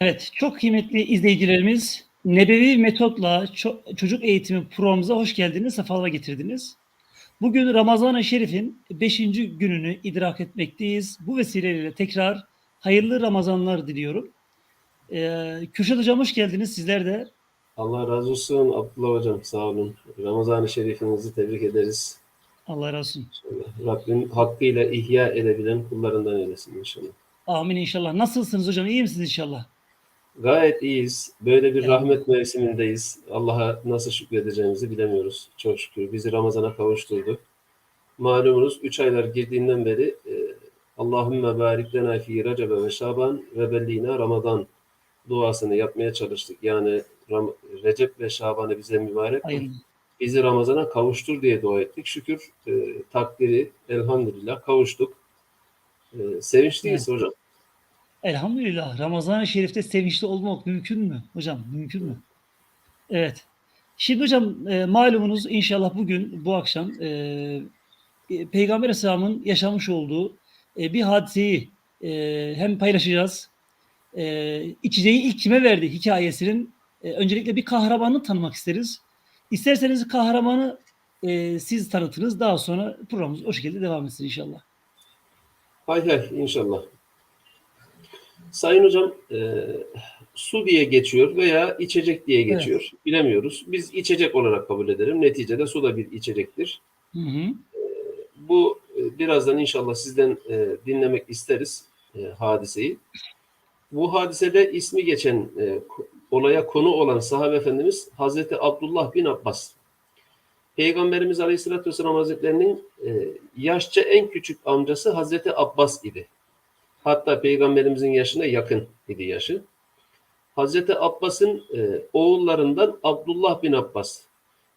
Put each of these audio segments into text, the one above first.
Evet, çok kıymetli izleyicilerimiz, Nebevi Metotla Ço- Çocuk Eğitimi programımıza hoş geldiniz, sefalar getirdiniz. Bugün Ramazan-ı Şerif'in 5. gününü idrak etmekteyiz. Bu vesileyle tekrar hayırlı Ramazanlar diliyorum. Ee, Kürşat Hocam hoş geldiniz, sizler de. Allah razı olsun Abdullah Hocam sağ olun. Ramazan-ı Şerifinizi tebrik ederiz. Allah razı olsun. İnşallah. Rabbim hakkıyla ihya edebilen kullarından eylesin inşallah. Amin inşallah. Nasılsınız hocam, iyi misiniz inşallah? Gayet iyiyiz. Böyle bir Evet. rahmet mevsimindeyiz. Allah'a nasıl şükredeceğimizi bilemiyoruz. Çok şükür. Bizi Ramazan'a kavuşturdu. Malumunuz 3 aylar girdiğinden beri e, Allahümme barik lena fi recebe ve şaban ve bellina ramadan duasını yapmaya çalıştık. Yani Ram- Recep ve Şaban'ı bize mübarek. Hayırlı. bizi Ramazan'a kavuştur diye dua ettik. Şükür e, takdiri elhamdülillah kavuştuk. E, sevinçliyiz hocam. Elhamdülillah. Ramazan-ı Şerif'te sevinçli olmak mümkün mü? Hocam mümkün mü? Evet. Şimdi hocam e, malumunuz inşallah bugün bu akşam e, e, Peygamber Aleyhisselam'ın yaşamış olduğu e, bir hadiseyi e, hem paylaşacağız. E, içeceği ilk kime verdi hikayesinin e, öncelikle bir kahramanı tanımak isteriz. İsterseniz kahramanı e, siz tanıtınız. Daha sonra programımız o şekilde devam etsin inşallah. Hay hay inşallah. Sayın hocam e, su diye geçiyor veya içecek diye geçiyor. Bilemiyoruz. Biz içecek olarak kabul edelim. Neticede su da bir içecektir. Hı hı. Bu e, birazdan inşallah sizden e, dinlemek isteriz e, hadiseyi. Bu hadisede ismi geçen e, olaya konu olan sahabe efendimiz Hazreti Abdullah bin Abbas. Peygamberimiz Aleyhisselatü Vesselam Hazretlerinin e, yaşça en küçük amcası Hazreti Abbas idi. Hatta Peygamberimizin yaşına yakın idi yaşı. Hazreti Abbas'ın e, oğullarından Abdullah bin Abbas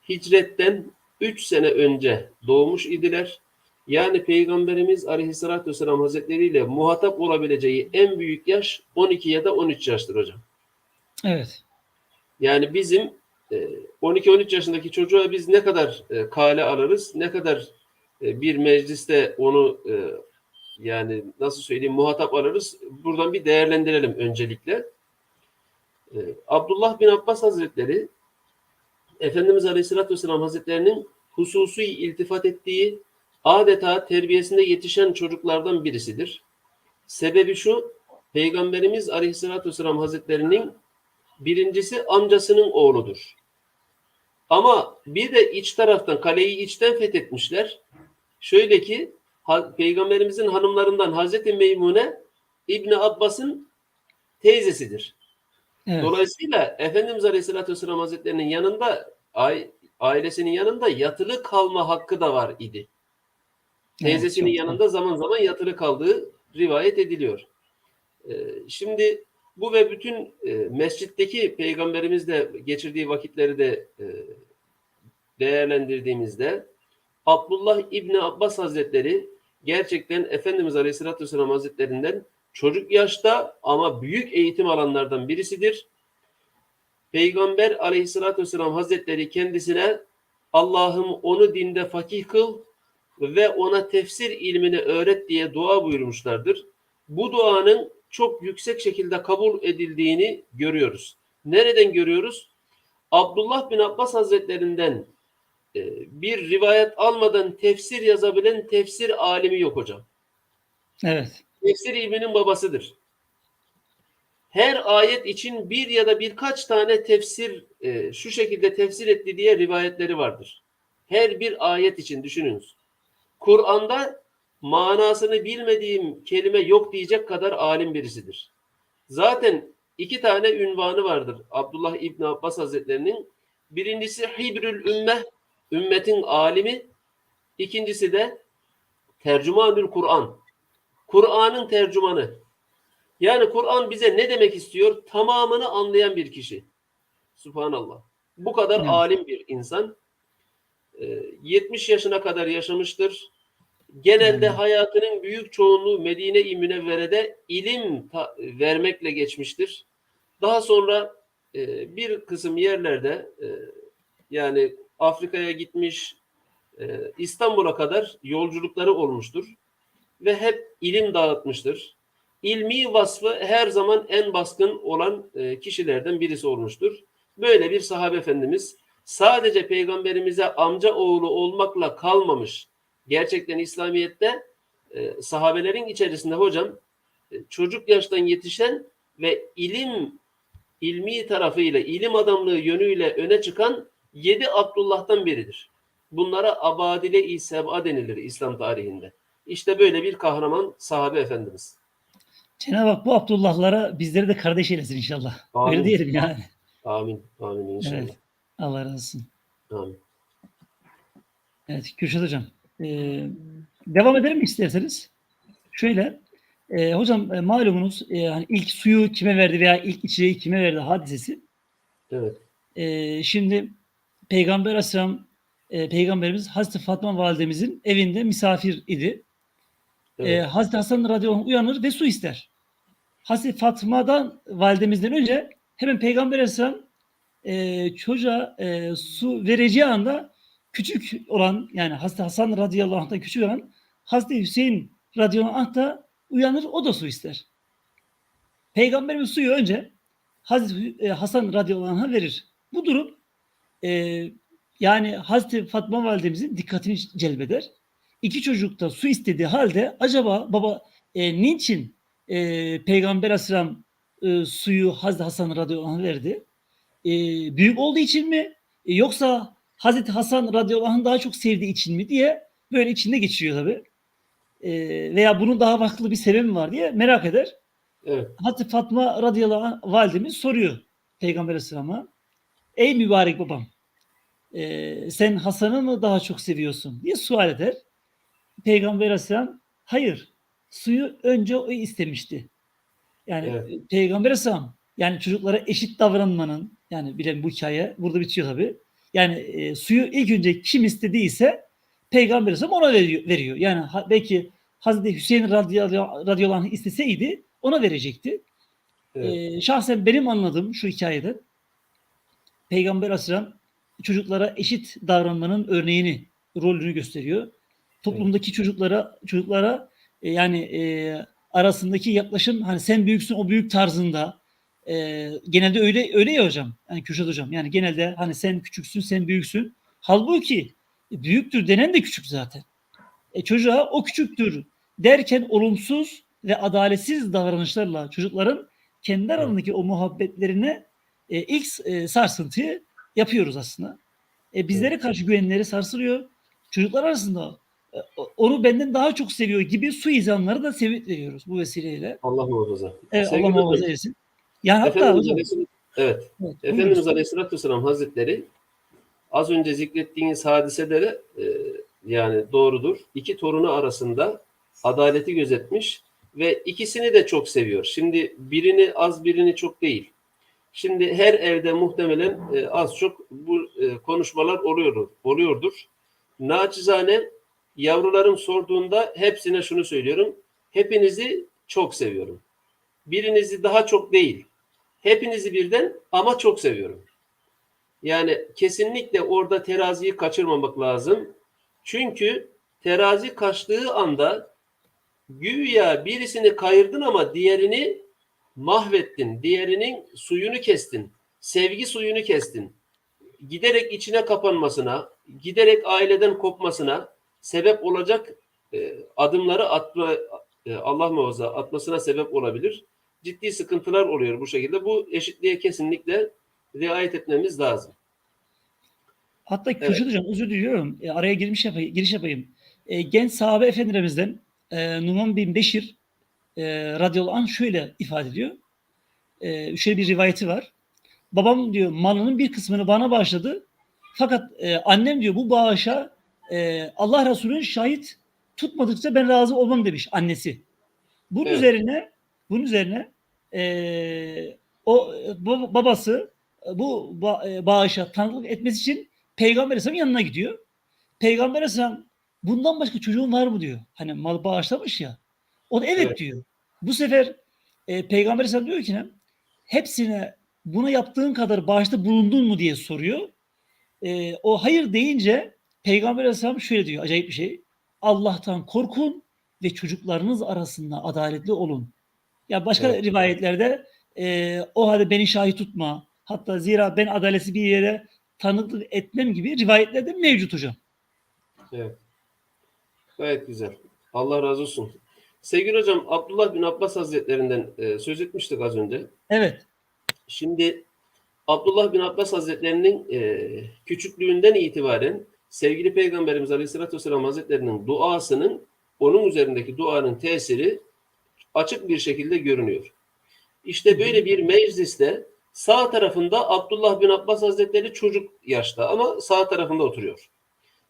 hicretten 3 sene önce doğmuş idiler. Yani Peygamberimiz Aleyhisselatü Vesselam Hazretleri ile muhatap olabileceği en büyük yaş 12 ya da 13 yaştır hocam. Evet. Yani bizim e, 12-13 yaşındaki çocuğa biz ne kadar e, kale alırız, ne kadar e, bir mecliste onu e, yani nasıl söyleyeyim muhatap alırız. Buradan bir değerlendirelim öncelikle. E, Abdullah bin Abbas Hazretleri Efendimiz Aleyhisselatü Vesselam Hazretlerinin hususi iltifat ettiği adeta terbiyesinde yetişen çocuklardan birisidir. Sebebi şu, Peygamberimiz Aleyhisselatü Vesselam Hazretlerinin birincisi amcasının oğludur. Ama bir de iç taraftan kaleyi içten fethetmişler. Şöyle ki Peygamberimizin hanımlarından Hazreti Meymune İbni Abbas'ın teyzesidir. Evet. Dolayısıyla Efendimiz Aleyhisselatü Vesselam Hazretlerinin yanında ai- ailesinin yanında yatılı kalma hakkı da var idi. Teyzesinin Evet, yanında zaman zaman yatılı kaldığı rivayet ediliyor. Ee, şimdi bu ve bütün e, mescitteki peygamberimizle geçirdiği vakitleri de e, değerlendirdiğimizde Abdullah İbni Abbas Hazretleri gerçekten Efendimiz Aleyhisselatü Vesselam Hazretlerinden çocuk yaşta ama büyük eğitim alanlardan birisidir. Peygamber Aleyhisselatü Vesselam Hazretleri kendisine Allah'ım onu dinde fakih kıl ve ona tefsir ilmini öğret diye dua buyurmuşlardır. Bu duanın çok yüksek şekilde kabul edildiğini görüyoruz. Nereden görüyoruz? Abdullah bin Abbas Hazretlerinden bir rivayet almadan tefsir yazabilen tefsir alimi yok hocam. Evet. Tefsir ilminin babasıdır. Her ayet için bir ya da birkaç tane tefsir e, şu şekilde tefsir etti diye rivayetleri vardır. Her bir ayet için düşününüz. Kur'an'da manasını bilmediğim kelime yok diyecek kadar alim birisidir. Zaten iki tane ünvanı vardır Abdullah İbni Abbas Hazretlerinin. Birincisi Hibrül Ümmeh, ümmetin alimi. İkincisi de Tercümanül Kur'an. Kur'an'ın tercümanı. Yani Kur'an bize ne demek istiyor? Tamamını anlayan bir kişi. Subhanallah. Bu kadar Evet. alim bir insan. Ee, 70 yaşına kadar yaşamıştır. Genelde Hmm. hayatının büyük çoğunluğu Medine-i Münevvere'de ilim ta- vermekle geçmiştir. Daha sonra e, bir kısım yerlerde e, yani Afrika'ya gitmiş, e, İstanbul'a kadar yolculukları olmuştur ve hep ilim dağıtmıştır. ilmi vasfı her zaman en baskın olan e, kişilerden birisi olmuştur. Böyle bir sahabe efendimiz sadece peygamberimize amca oğlu olmakla kalmamış. Gerçekten İslamiyet'te e, sahabelerin içerisinde hocam çocuk yaştan yetişen ve ilim ilmi tarafıyla, ilim adamlığı yönüyle öne çıkan yedi Abdullah'tan biridir. Bunlara abadile-i seb'a denilir İslam tarihinde. İşte böyle bir kahraman sahabe efendimiz. Cenab-ı Hak bu Abdullah'lara bizleri de kardeş eylesin inşallah. Amin. Öyle diyelim yani. Amin. Amin inşallah. Evet. Allah razı olsun. Amin. Evet Kürşat Hocam. Ee, devam edelim mi isterseniz? Şöyle. e, hocam e, malumunuz e, hani ilk suyu kime verdi veya ilk içeceği kime verdi hadisesi. Evet. E, şimdi Peygamber Aleyhisselam e, Peygamberimiz Hazreti Fatma validemizin evinde misafir idi. evet. E, Hazreti Hasan radıyallahu anh uyanır ve su ister. Hazreti Fatma'dan validemizden önce hemen Peygamber Aleyhisselam e, çocuğa e, su vereceği anda küçük olan yani Hazreti Hasan radıyallahu anh'tan küçük olan Hazreti Hüseyin radıyallahu anh da uyanır o da su ister. Peygamberimiz suyu önce Hazreti e, Hasan radıyallahu anh'a verir. Bu durum e, yani Hazreti Fatma validemizin dikkatini celbeder. İki çocuk da su istediği halde acaba baba e, niçin e, Peygamber Aleyhisselam e, suyu Hazreti Hasan radıyallahu anh'a verdi? E, büyük olduğu için mi? E, yoksa Hazreti Hasan radıyallahu anh'ın daha çok sevdiği için mi diye böyle içinde geçiriyor tabi. E, veya bunun daha farklı bir sebebi var diye merak eder. Evet. Hazreti Fatma radıyallahu anh validemiz soruyor Peygamber Aleyhisselam'a. Ey mübarek babam e, sen Hasan'ı mı daha çok seviyorsun diye sual eder. Peygamber Aleyhisselam hayır suyu önce o istemişti. Yani Evet. e, Peygamber Aleyhisselam yani çocuklara eşit davranmanın yani bilen bu hikaye burada bitiyor tabi. Yani e, suyu ilk önce kim istediyse Peygamber Aleyhisselam ona veriyor. veriyor. Yani ha- belki Hazreti Hüseyin radıyallahu, anh isteseydi ona verecekti. Evet. Ee, şahsen benim anladığım şu hikayede Peygamber Aleyhisselam çocuklara eşit davranmanın örneğini, rolünü gösteriyor. Toplumdaki çocuklara çocuklara e, yani e, arasındaki yaklaşım hani sen büyüksün o büyük tarzında e, genelde öyle öyle ya hocam. Yani Kürşat hocam yani genelde hani sen küçüksün sen büyüksün. Halbuki e, büyüktür denen de küçük zaten. E, çocuğa o küçüktür derken olumsuz ve adaletsiz davranışlarla çocukların kendi aralarındaki o muhabbetlerine e, ilk e, sarsıntıyı yapıyoruz aslında. E, bizlere karşı güvenleri sarsılıyor. Çocuklar arasında e, onu benden daha çok seviyor gibi suizanları da sevit veriyoruz bu vesileyle. Allah muhafaza. Evet, Sevgili Allah muhafaza etsin. Yani hatta Efendimiz, hocam, Aleyhisselam, evet. evet, Efendimiz buyurun. Aleyhisselatü Vesselam Hazretleri az önce zikrettiğiniz hadiselere e, yani doğrudur. İki torunu arasında adaleti gözetmiş ve ikisini de çok seviyor. Şimdi birini az birini çok değil. Şimdi her evde muhtemelen e, az çok bu e, konuşmalar oluyor, oluyordur. Naçizane yavrularım sorduğunda hepsine şunu söylüyorum. Hepinizi çok seviyorum. Birinizi daha çok değil. Hepinizi birden ama çok seviyorum. Yani kesinlikle orada teraziyi kaçırmamak lazım. Çünkü terazi kaçtığı anda güya birisini kayırdın ama diğerini mahvettin. Diğerinin suyunu kestin. Sevgi suyunu kestin. Giderek içine kapanmasına, giderek aileden kopmasına sebep olacak e, adımları atma, e, Allah muhafaza atmasına sebep olabilir. Ciddi sıkıntılar oluyor bu şekilde. Bu eşitliğe kesinlikle riayet etmemiz lazım. Hatta Kürşat Hocam özür diliyorum. E, araya girmiş yapayım, giriş yapayım. E, genç sahabe efendilerimizden e, Numan bin Beşir e, radıyallahu anh şöyle ifade ediyor. E, şöyle bir rivayeti var. Babam diyor malının bir kısmını bana bağışladı. Fakat e, annem diyor bu bağışa e, Allah Resulü'nün şahit tutmadıkça ben razı olmam demiş annesi. Bunun Evet. üzerine bunun üzerine e, o babası bu e, bağışa tanıklık etmesi için Peygamber Aleyhisselam'ın yanına gidiyor. Peygamber Aleyhisselam bundan başka çocuğun var mı diyor. Hani mal bağışlamış ya. O da evet, Evet. diyor. Bu sefer e, Peygamber Aleyhisselam diyor ki ne? Hepsine buna yaptığın kadar bağışta bulundun mu diye soruyor. E, o hayır deyince Peygamber Aleyhisselam şöyle diyor acayip bir şey. Allah'tan korkun ve çocuklarınız arasında adaletli olun. Ya başka Evet. rivayetlerde e, o halde beni şahit tutma. Hatta zira ben adaleti bir yere tanıklık etmem gibi rivayetler de mevcut hocam. Evet. Gayet güzel. Allah razı olsun. Sevgili hocam Abdullah bin Abbas Hazretlerinden e, söz etmiştik az önce. Evet. Şimdi Abdullah bin Abbas Hazretlerinin e, küçüklüğünden itibaren sevgili Peygamberimiz Aleyhisselatü Vesselam Hazretlerinin duasının onun üzerindeki duanın tesiri açık bir şekilde görünüyor. İşte böyle bir mecliste sağ tarafında Abdullah bin Abbas Hazretleri çocuk yaşta ama sağ tarafında oturuyor.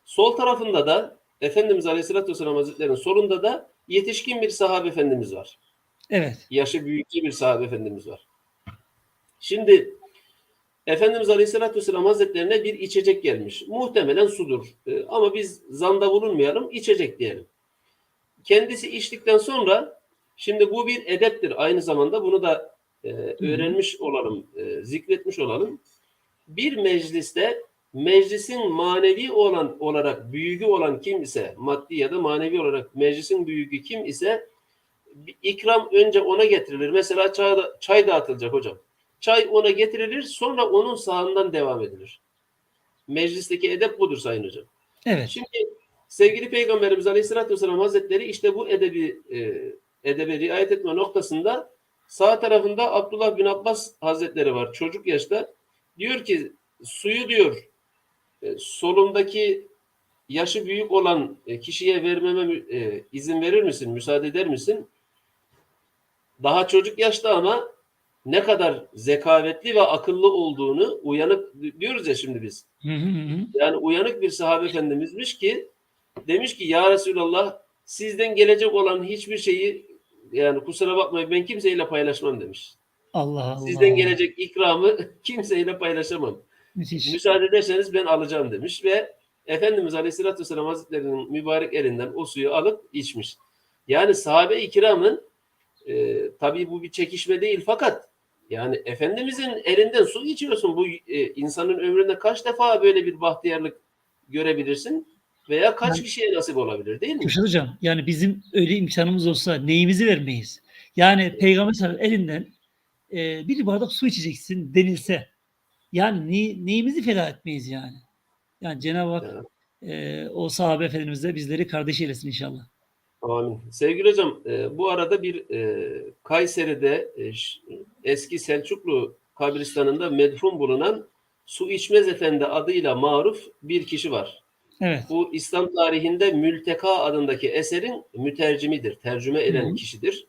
Sol tarafında da Efendimiz Aleyhisselatü Vesselam Hazretleri'nin solunda da yetişkin bir sahabe efendimiz var Evet. yaşı büyükçe bir sahabe efendimiz var. Şimdi Efendimiz Aleyhisselatü Vesselam Hazretlerine bir içecek gelmiş. Muhtemelen sudur. Ee, ama biz zanda bulunmayalım, içecek diyelim. Kendisi içtikten sonra şimdi bu bir edeptir. Aynı zamanda bunu da e, öğrenmiş olalım, e, zikretmiş olalım. Bir mecliste meclisin manevi olan olarak büyüğü olan kim ise, maddi ya da manevi olarak meclisin büyüğü kim ise ikram önce ona getirilir. Mesela çay, çay dağıtılacak hocam. Çay ona getirilir sonra onun sağından devam edilir. Meclisteki edep budur sayın hocam. Evet. Şimdi sevgili Peygamberimiz Aleyhisselatü Vesselam Hazretleri işte bu edebi e, edebe riayet etme noktasında sağ tarafında Abdullah bin Abbas Hazretleri var çocuk yaşta. Diyor ki suyu diyor solumdaki yaşı büyük olan e, kişiye vermeme e, izin verir misin? Müsaade eder misin? Daha çocuk yaşta ama ne kadar zekavetli ve akıllı olduğunu uyanık diyoruz ya şimdi biz. Yani uyanık bir sahabe efendimizmiş ki demiş ki ya Resulallah sizden gelecek olan hiçbir şeyi yani kusura bakmayın ben kimseyle paylaşmam demiş. Allah Allah. Sizden gelecek ikramı kimseyle paylaşamam. Müthiş. Müsaade ederseniz ben alacağım demiş ve Efendimiz Aleyhisselatü Vesselam Hazretleri'nin mübarek elinden o suyu alıp içmiş. Yani sahabe-i kiramın e, tabii bu bir çekişme değil fakat yani Efendimizin elinden su içiyorsun. Bu e, insanın ömründe kaç defa böyle bir bahtiyarlık görebilirsin veya kaç Yani- kişiye nasip olabilir değil mi? Kürşat hocam yani bizim öyle imkanımız olsa neyimizi vermeyiz? Yani Peygamber ve sellem elinden e, bir bardak su içeceksin denilse yani ne, neyimizi feda etmeyiz yani? Yani Cenab-ı Hak e, o sahabe efendimizle bizleri kardeş eylesin inşallah. Amin. Sevgili hocam, e, bu arada bir e, Kayseri'de e, eski Selçuklu kabristanında medfun bulunan Su İçmez Efendi adıyla maruf bir kişi var. Evet. Bu İslam tarihinde Mülteka adındaki eserin mütercimidir, tercüme eden Hı hı. kişidir.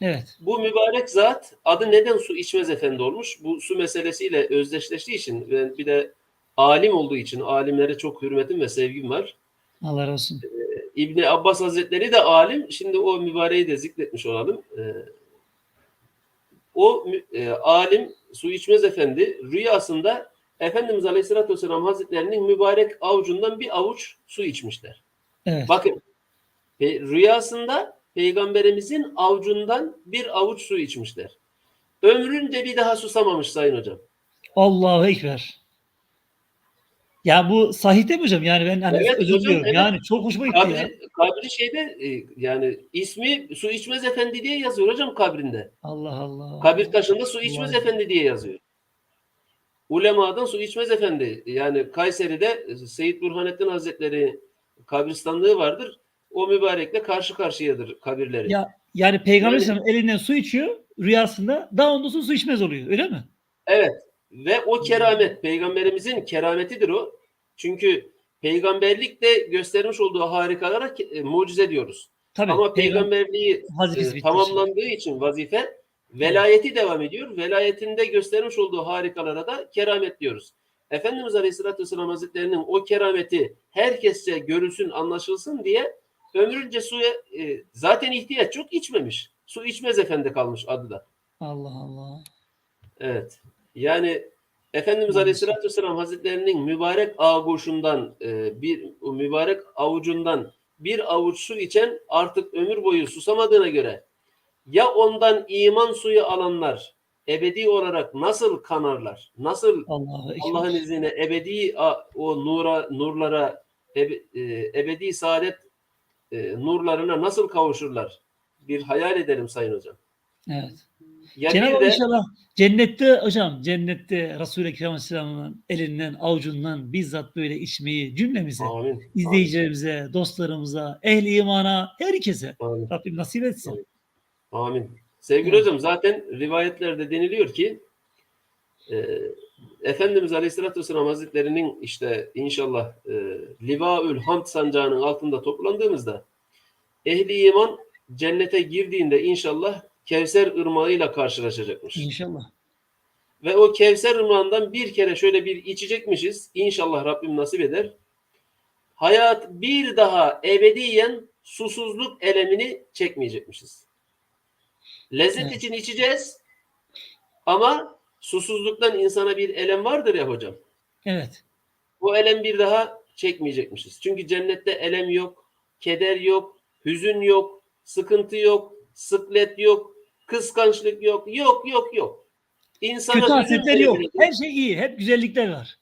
Evet. Bu mübarek zat adı neden Su İçmez Efendi olmuş? Bu su meselesiyle özdeşleştiği için ve bir de alim olduğu için alimlere çok hürmetim ve sevgim var. Allah razı olsun. İbni Abbas Hazretleri de alim. Şimdi o mübareği de zikretmiş olalım. Ee, o e, alim su içmez efendi rüyasında Efendimiz Aleyhisselatü Vesselam Hazretlerinin mübarek avucundan bir avuç su içmişler. Evet. Bakın pe- rüyasında Peygamberimizin avucundan bir avuç su içmişler. Ömrünce bir daha susamamış Sayın Hocam. Allahu Ekber. Ya bu sahihte mi hocam? Yani ben hani Evet özür diliyorum. evet. Yani çok hoşuma gitti ya. Kabri, kabri şeyde e, yani ismi su içmez efendi diye yazıyor hocam kabrinde. Allah Allah. Kabir taşında su içmez Vay. efendi diye yazıyor. Ulemadan su içmez efendi. Yani Kayseri'de Seyyid Burhanettin Hazretleri kabristanlığı vardır. O mübarekle karşı karşıyadır kabirleri. Ya yani Peygamber Yani- elinden su içiyor rüyasında daha ondan sonra su içmez oluyor. Öyle mi? Evet. Ve o keramet peygamberimizin kerametidir o. Çünkü peygamberlikte göstermiş olduğu harikalara e, mucize diyoruz. Tabii. Ama peygamber peygamberliği e, tamamlandığı için vazife velayeti devam ediyor. Velayetinde göstermiş olduğu harikalara da keramet diyoruz. Efendimiz Aleyhisselatü Vesselam Hazretleri'nin o kerameti herkesçe görülsün, anlaşılsın diye ömrünce suya e, zaten ihtiyaç çok içmemiş. Su içmez efendi kalmış adı da. Allah Allah. Evet. Yani Efendimiz. Aleyhisselatü Vesselam Hazretlerinin mübarek ağuşundan e, bir mübarek avucundan bir avuç su içen artık ömür boyu susamadığına göre ya ondan iman suyu alanlar ebedi olarak nasıl kanarlar? Nasıl. Allah'ın izniyle ebedi o nura nurlara ebe- e, ebedi saadet e, nurlarına nasıl kavuşurlar? Bir hayal edelim Sayın Hocam. Evet. Ya Cenab-ı de inşallah cennette hocam cennette Resul-i Ekrem Aleyhisselam'ın elinden avucundan bizzat böyle içmeyi cümlemize, amin. izleyicilerimize, dostlarımıza, ehli imana, herkese Amin. Rabbim nasip etsin. Amin. Sevgili Evet. hocam zaten rivayetlerde deniliyor ki e, Efendimiz Aleyhisselatü Vesselam Hazretleri'nin işte inşallah e, Livaül Hamd sancağının altında toplandığımızda ehli iman cennete girdiğinde inşallah Kevser ırmağıyla karşılaşacakmış. İnşallah. Ve o Kevser ırmağından bir kere şöyle bir içecekmişiz. İnşallah Rabbim nasip eder. Hayat bir daha ebediyen susuzluk elemini çekmeyecekmişiz. Lezzet Evet. için içeceğiz ama susuzluktan insana bir elem vardır ya hocam. Evet. Bu elem bir daha çekmeyecekmişiz. Çünkü cennette elem yok, keder yok, hüzün yok, sıkıntı yok, sıklet yok, kıskançlık yok, yok yok yok. İnsana Kötü hüzün hasletler yok. Her şey iyi. Hep güzellikler var.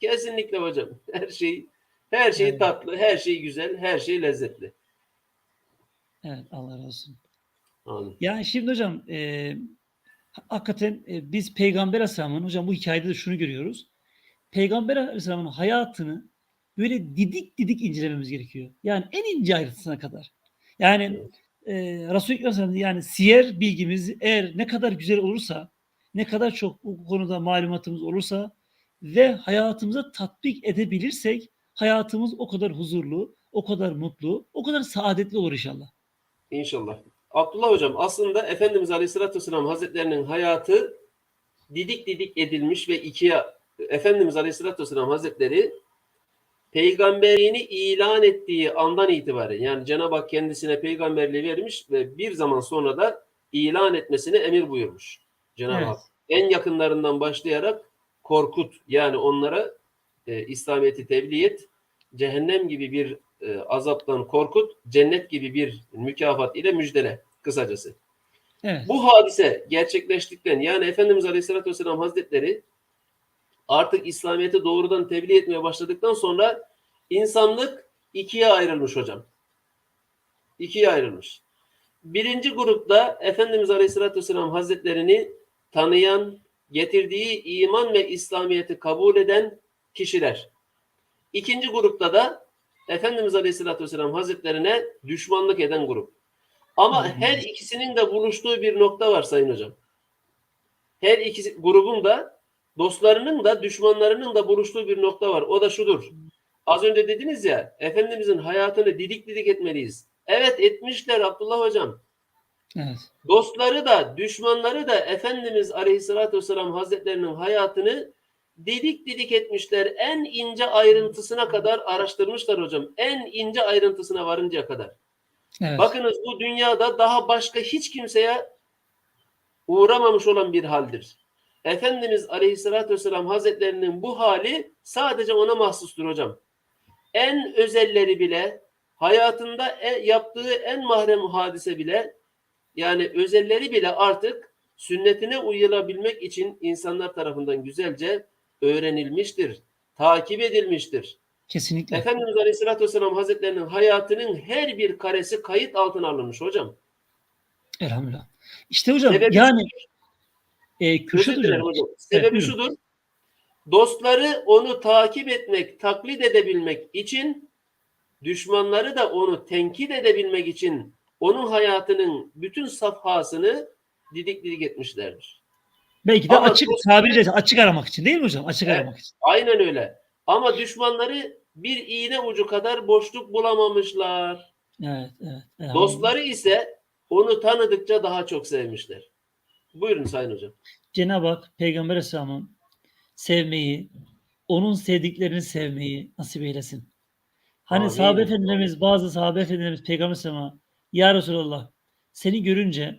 Kesinlikle hocam. Her şey her şey Evet. tatlı, her şey güzel, her şey lezzetli. Evet Allah razı olsun. Amin. Yani şimdi hocam e, hakikaten e, biz Peygamber Aleyhisselam'ın hocam bu hikayede de şunu görüyoruz. Peygamber Aleyhisselam'ın hayatını böyle didik didik incelememiz gerekiyor. Yani en ince ayrıntısına kadar. Yani e, Resulü Aleyhisselam yani siyer bilgimiz eğer ne kadar güzel olursa, ne kadar çok bu konuda malumatımız olursa ve hayatımıza tatbik edebilirsek hayatımız o kadar huzurlu, o kadar mutlu, o kadar saadetli olur inşallah. İnşallah. Abdullah hocam aslında Efendimiz Aleyhisselatü Vesselam Hazretlerinin hayatı didik didik edilmiş ve ikiye Efendimiz Aleyhisselatü Vesselam Hazretleri peygamberliğini ilan ettiği andan itibaren yani Cenab-ı Hak kendisine peygamberliği vermiş ve bir zaman sonra da ilan etmesini emir buyurmuş Cenab-ı Evet. Hak. En yakınlarından başlayarak korkut yani onlara e, İslamiyet'i tebliğ et, cehennem gibi bir e, azaptan korkut, cennet gibi bir mükafat ile müjdele kısacası. Evet. Bu hadise gerçekleştikten yani Efendimiz Aleyhisselatü Vesselam Hazretleri artık İslamiyet'i doğrudan tebliğ etmeye başladıktan sonra insanlık ikiye ayrılmış hocam. İkiye ayrılmış. Birinci grupta Efendimiz Aleyhisselatü Vesselam Hazretlerini tanıyan, getirdiği iman ve İslamiyet'i kabul eden kişiler. İkinci grupta da Efendimiz Aleyhisselatü Vesselam Hazretlerine düşmanlık eden grup. Ama her ikisinin de buluştuğu bir nokta var Sayın Hocam. Her ikisi grubun da dostlarının da düşmanlarının da buluştuğu bir nokta var. O da şudur. Az önce dediniz ya Efendimizin hayatını didik didik etmeliyiz. Evet etmişler Abdullah Hocam. Evet. Dostları da düşmanları da Efendimiz Aleyhisselatü Vesselam Hazretlerinin hayatını didik didik etmişler. En ince ayrıntısına kadar araştırmışlar hocam. En ince ayrıntısına varıncaya kadar. Evet. Bakınız bu dünyada daha başka hiç kimseye uğramamış olan bir haldir. Efendimiz Aleyhisselatü Vesselam Hazretlerinin bu hali sadece ona mahsustur hocam. En özelleri bile hayatında e- yaptığı en mahrem hadise bile yani özelleri bile artık sünnetine uyulabilmek için insanlar tarafından güzelce öğrenilmiştir, takip edilmiştir. Kesinlikle. Efendimiz Aleyhisselatü Vesselam Hazretlerinin hayatının her bir karesi kayıt altına alınmış hocam. Elhamdülillah. İşte hocam Sebebi yani e, köşe hocam. hocam. Sebebi buyurun. şudur. Dostları onu takip etmek, taklit edebilmek için düşmanları da onu tenkit edebilmek için onun hayatının bütün safhasını didik didik etmişlerdir. Belki de Ama açık tabiriyle açık aramak için değil mi hocam? Açık Evet. aramak için. Aynen öyle. Ama düşmanları bir iğne ucu kadar boşluk bulamamışlar. Evet, evet. Dostları ise onu tanıdıkça daha çok sevmişler. Buyurun Sayın Hocam. Cenab-ı Hak Peygamber Aleyhisselam'ı sevmeyi, onun sevdiklerini sevmeyi nasip eylesin. Hani Amin. sahabe efendilerimiz, bazı sahabe efendilerimiz Peygamber Aleyhisselam'a Ya Resulallah seni görünce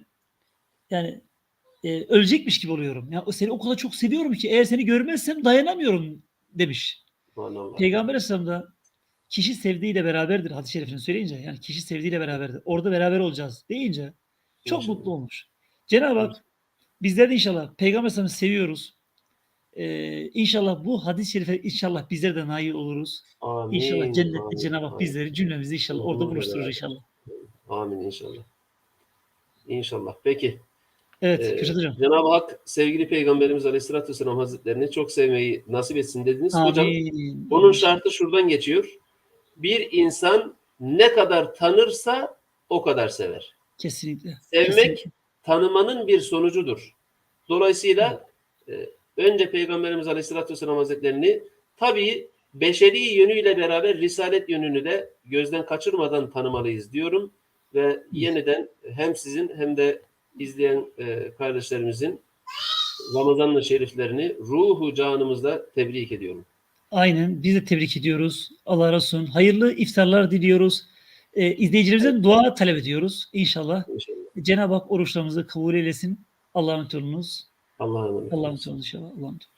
yani e, ölecekmiş gibi oluyorum. Ya seni o kadar çok seviyorum ki eğer seni görmezsem dayanamıyorum demiş. Subhanallah. Peygamber Aleyhisselam da kişi sevdiğiyle beraberdir hadis-i şerifini söyleyince yani kişi sevdiğiyle beraberdir. Orada beraber olacağız deyince çok İnşallah. mutlu olmuş. Cenab-ı Hak bizler de inşallah Peygamber Aleyhisselam'ı seviyoruz. Ee, inşallah bu hadis-i şerife inşallah bizler de nail oluruz. Amin. İnşallah cennette. Cenab-ı Hak bizleri cümlemizi inşallah orada buluşturur inşallah. Amin inşallah. İnşallah. Peki. Evet Ee, Kürşat Hocam. Cenab-ı Hak sevgili Peygamberimiz Aleyhisselatü Vesselam Hazretlerini çok sevmeyi nasip etsin dediniz. Hocam Amin. bunun şartı şuradan geçiyor. Bir insan ne kadar tanırsa o kadar sever. Kesinlikle. Sevmek Kesinlikle. tanımanın bir sonucudur. Dolayısıyla e, önce Peygamberimiz Aleyhisselatü Vesselam Hazretlerini tabii beşeri yönüyle beraber risalet yönünü de gözden kaçırmadan tanımalıyız diyorum. Ve yeniden hem sizin hem de izleyen e, kardeşlerimizin Ramazan-ı şeriflerini ruhu canımızda tebrik ediyorum. Aynen. Biz de tebrik ediyoruz. Allah razı olsun. Hayırlı iftarlar diliyoruz. Ee, izleyicilerimizden dua talep ediyoruz. İnşallah. İnşallah. Cenab-ı Hak oruçlarımızı kabul eylesin. Allah'a emanet olunuz. Allah'a emanet. Allah'a emanet olun inşallah. Allah'a emanet.